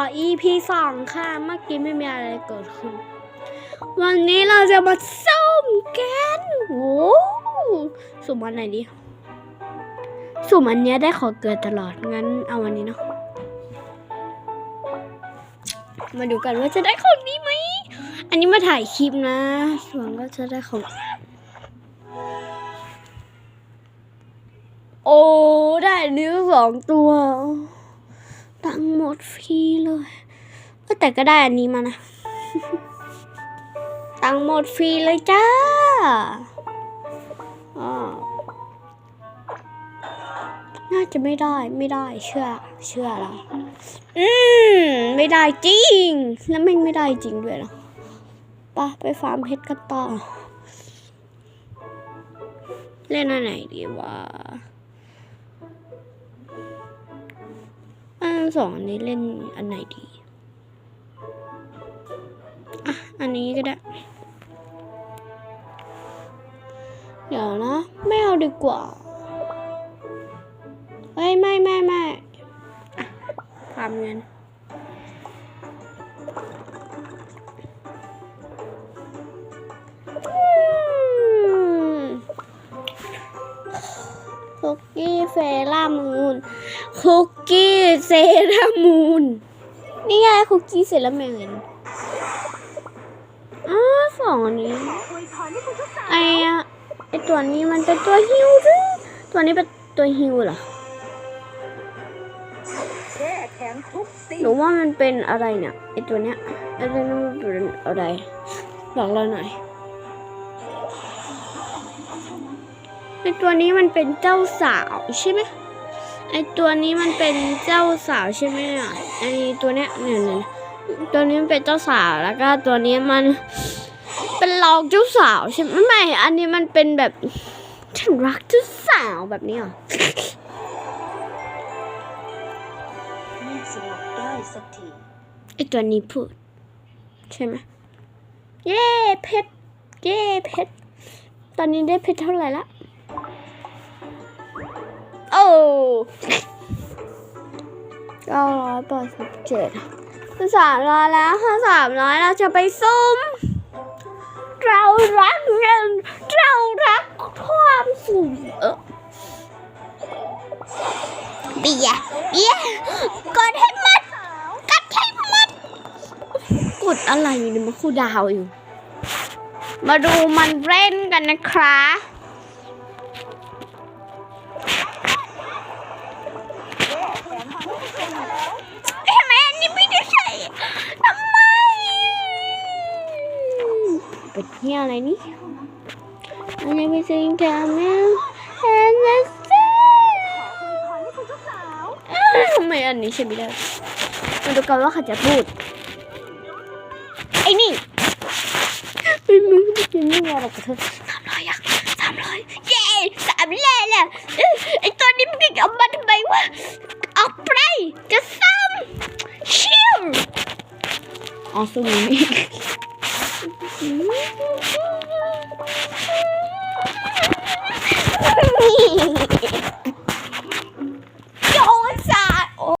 อ EP สองค่ะ เมื่อกี้ไม่มีอะไรเกิดขึ้น วันนี้เราจะมาส้มกันโอ้สุ่มอันไหนดีสุ่มอันเนี้ยได้ขอเกิดตลอด งั้นเอาวันนี้เนาะ มาดูกันว่าจะได้ของนี้ไหม อันนี้มาถ่ายคลิปนะส่วนก็จะได้ของ โอ้ ได้อันนี้สองตัว ตังหมดฟรีเลยเอ้ยแต่ก็ได้อันนี้มานะ ตังหมดฟรีเลยจ้าอ้าน่าจะไม่ได้ไม่ได้เชื่อ เชื่อแล้วอืมไม่ได้จริง แล้วไม่งไม่ได้จริงด้วยนะไปะไปฟาร์มเพชรกันต่อ เล่นอันไหนดีวะ สองนี้เล่นอันไหนดี อะ อันนี้ก็ได้ เดี๋ยวนะ ไม่เอาดีกว่า เฮ้ย ไม่ไม่ไม่ทำเงินคุกกี้เซรามูน คุกกี้เซรามูนนี่ไงคุกกี้เซรามูนอ๋อสองอันนี้ไออะไอตัวนี้มันเป็นตัวฮิวหรือตัวนี้เป็นตัวฮิวเหรอแช่แข็งทุกสิ่งหนูว่ามันเป็นอะไรเนี่ยไอตัวเนี้ยไอตัวนี้มันเป็นอะไรบอกเราหน่อยไอตัวนี้มันเป็นเจ้าสาวใช่ไหม ไอตัวนี้มันเป็นเจ้าสาวใช่ไหมเนี่ยไอตัวเนี้ยเนี่ยเนี่ยตัวนี้มันเป็นเจ้าสาวแล้วก็ตัวนี้มันเป็นรองเจ้าสาวใช่ไหมไม่ อันนี้มันเป็นแบบฉันรักเจ้าสาวแบบนี้เหรอนี่สงบได้สักทีไอตัวนี้พูด ใช่ไหมเย้เพชรเย้เพชรตอนนี้ได้เพชรเท่าไหร่ละโอ้ เก้าร้อยแปดสิบเจ็ดสามร้อยแล้วถ้าสามร้อยเราจะไปซุ่มเรารักเงิน เรารักความสุ่มเออเบียเบียกดให้มัดกดให้มัด กดอะไรเนี่ยมันคูลดาวอยู่ มาดูมันเล่นกันนะคะ เป็นเที่ยวอะไรนี่อันนี้เป็นสิ่งที่ทำให้เห็นนะสิทำไมอันนี้ใช่ไม่ได้มาดูกันว่าเขาจะพูด ไอ้นี่ไอ้มึงไม่กินไม่รอหรอกกับเธอสามร้อยอะสามร้อยเย้สามร้อยแล้วเอ้ยไอ้ตัวนี้มึงเอามาทำไมวะออกไปจะซ้ำชิวอ๋อสู้มึงอีก フフフフフ。